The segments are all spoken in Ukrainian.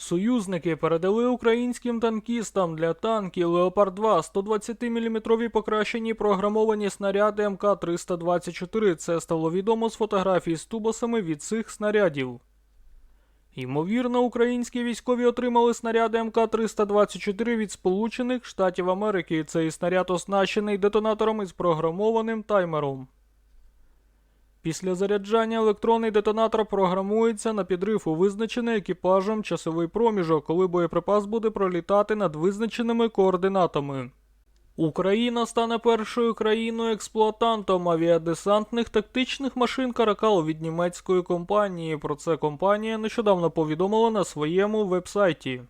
Союзники передали українським танкістам для танків Леопард 2 120-мм покращені програмовані снаряди МК-324. Це стало відомо з фотографій з тубосами від цих снарядів. Ймовірно, українські військові отримали снаряди МК-324 від Сполучених Штатів Америки. Цей снаряд оснащений детонатором із програмованим таймером. Після заряджання електронний детонатор програмується на підрив у визначений екіпажем часовий проміжок, коли боєприпас буде пролітати над визначеними координатами. Україна стане першою країною експлуатантом авіадесантних тактичних машин Каракал від німецької компанії. Про це компанія нещодавно повідомила на своєму вебсайті.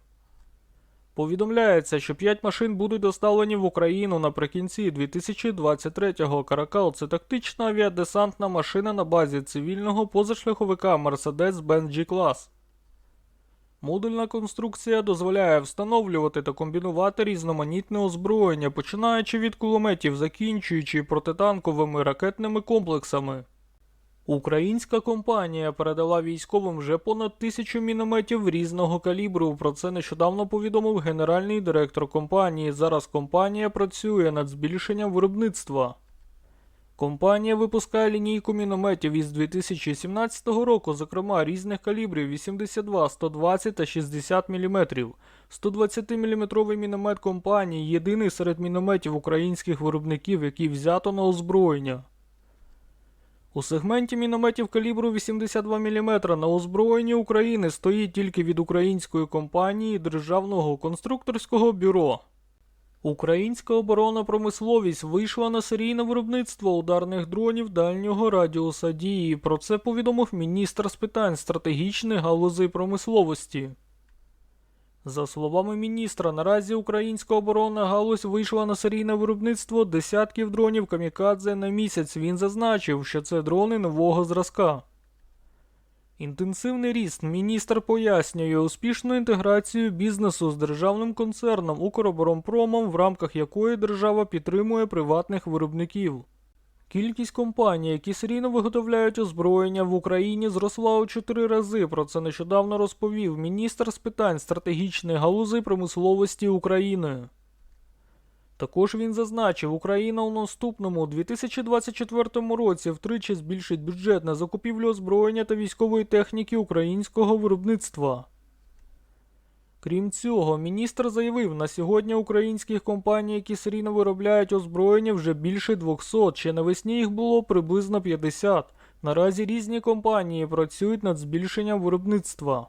Повідомляється, що 5 машин будуть доставлені в Україну наприкінці 2023-го. Каракал це тактична авіадесантна машина на базі цивільного позашляховика Mercedes-Benz G-Class. Модульна конструкція дозволяє встановлювати та комбінувати різноманітне озброєння, починаючи від кулеметів, закінчуючи протитанковими ракетними комплексами. Українська компанія передала військовим вже понад тисячу мінометів різного калібру. Про це нещодавно повідомив генеральний директор компанії. Зараз компанія працює над збільшенням виробництва. Компанія випускає лінійку мінометів із 2017 року, зокрема різних калібрів 82, 120 та 60 мм. 120 мм міномет компанії єдиний серед мінометів українських виробників, який взято на озброєння. У сегменті мінометів калібру 82 мм на озброєнні України стоїть тільки від української компанії Державного конструкторського бюро. Українська оборонна промисловість вийшла на серійне виробництво ударних дронів дальнього радіуса дії. Про це повідомив міністр з питань стратегічних галузей промисловості. За словами міністра, наразі українська оборонна галузь вийшла на серійне виробництво десятків дронів камікадзе на місяць. Він зазначив, що це дрони нового зразка. Інтенсивний ріст міністр пояснює успішну інтеграцію бізнесу з державним концерном Укроборонпромом, в рамках якої держава підтримує приватних виробників. Кількість компаній, які серійно виготовляють озброєння в Україні, зросла у 4 рази. Про це нещодавно розповів міністр з питань стратегічної галузі промисловості України. Також він зазначив, Україна у наступному 2024 році втричі збільшить бюджет на закупівлю озброєння та військової техніки українського виробництва. Крім цього, міністр заявив, на сьогодні українських компаній, які серійно виробляють озброєння, вже більше 200, ще навесні їх було приблизно 50. Наразі різні компанії працюють над збільшенням виробництва.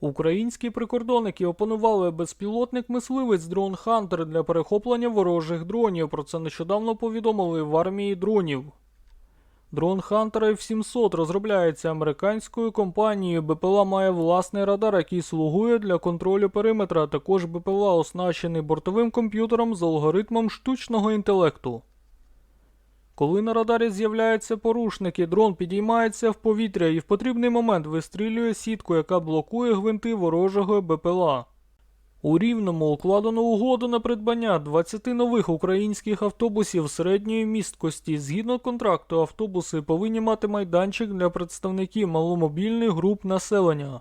Українські прикордонники опанували безпілотник мисливець дрон Хантер для перехоплення ворожих дронів. Про це нещодавно повідомили в армії дронів. Дрон Hunter F700 розробляється американською компанією. БПЛА має власний радар, який слугує для контролю периметра. Також БПЛА оснащений бортовим комп'ютером з алгоритмом штучного інтелекту. Коли на радарі з'являються порушники, дрон підіймається в повітря і в потрібний момент вистрілює сітку, яка блокує гвинти ворожого БПЛА. У Рівному укладено угоду на придбання 20 нових українських автобусів середньої місткості. Згідно контракту, автобуси повинні мати майданчик для представників маломобільних груп населення.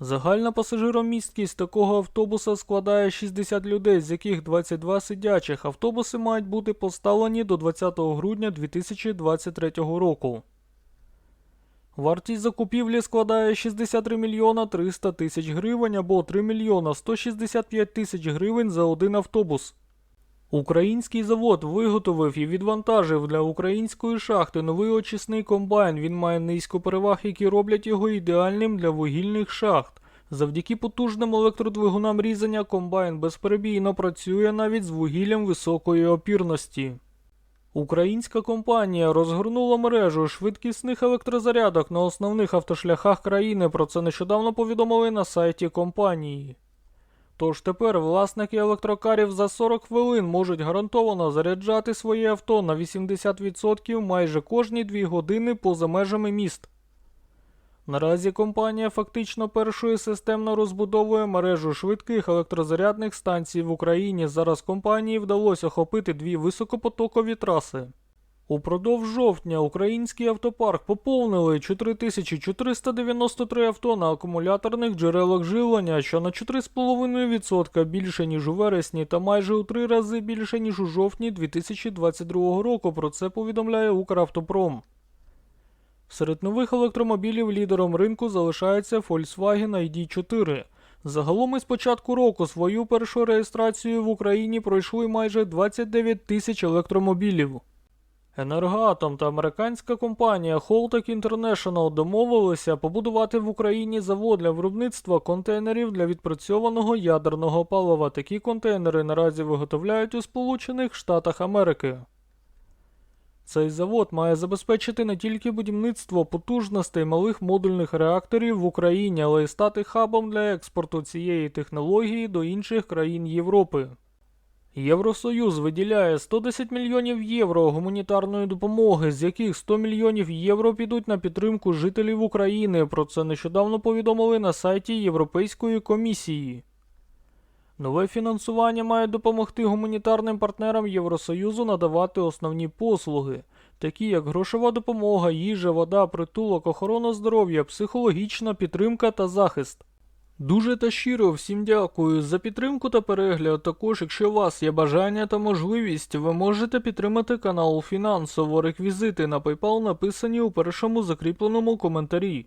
Загальна пасажиромісткість такого автобуса складає 60 людей, з яких 22 сидячих. Автобуси мають бути поставлені до 20 грудня 2023 року. Вартість закупівлі складає 63 мільйона 300 тисяч гривень або 3 мільйона 165 тисяч гривень за один автобус. Український завод виготовив і відвантажив для української шахти новий очисний комбайн. Він має низько переваг, які роблять його ідеальним для вугільних шахт. Завдяки потужним електродвигунам різання комбайн безперебійно працює навіть з вугіллям високої опірності. Українська компанія розгорнула мережу швидкісних електрозарядок на основних автошляхах країни. Про це нещодавно повідомили на сайті компанії. Тож тепер власники електрокарів за 40 хвилин можуть гарантовано заряджати своє авто на 80% майже кожні 2 години поза межами міст. Наразі компанія фактично першою системно розбудовує мережу швидких електрозарядних станцій в Україні. Зараз компанії вдалося охопити дві високопотокові траси. Упродовж жовтня український автопарк поповнили 4493 авто на акумуляторних джерелах живлення, що на 4,5% більше ніж у вересні, та майже у три рази більше ніж у жовтні 2022 року. Про це повідомляє Укравтопром. Серед нових електромобілів лідером ринку залишається Volkswagen ID4. Загалом із початку року свою першу реєстрацію в Україні пройшли майже 29 тисяч електромобілів. Енергоатом та американська компанія Holtec International домовилися побудувати в Україні завод для виробництва контейнерів для відпрацьованого ядерного палива. Такі контейнери наразі виготовляють у Сполучених Штатах Америки. Цей завод має забезпечити не тільки будівництво потужностей малих модульних реакторів в Україні, але й стати хабом для експорту цієї технології до інших країн Європи. Євросоюз виділяє 110 мільйонів євро гуманітарної допомоги, з яких 100 мільйонів євро підуть на підтримку жителів України. Про це нещодавно повідомили на сайті Європейської комісії. Нове фінансування має допомогти гуманітарним партнерам Євросоюзу надавати основні послуги, такі як грошова допомога, їжа, вода, притулок, охорона здоров'я, психологічна підтримка та захист. Дуже та щиро всім дякую за підтримку та перегляд. Також, якщо у вас є бажання та можливість, ви можете підтримати канал фінансово. Реквізити на PayPal написані у першому закріпленому коментарі.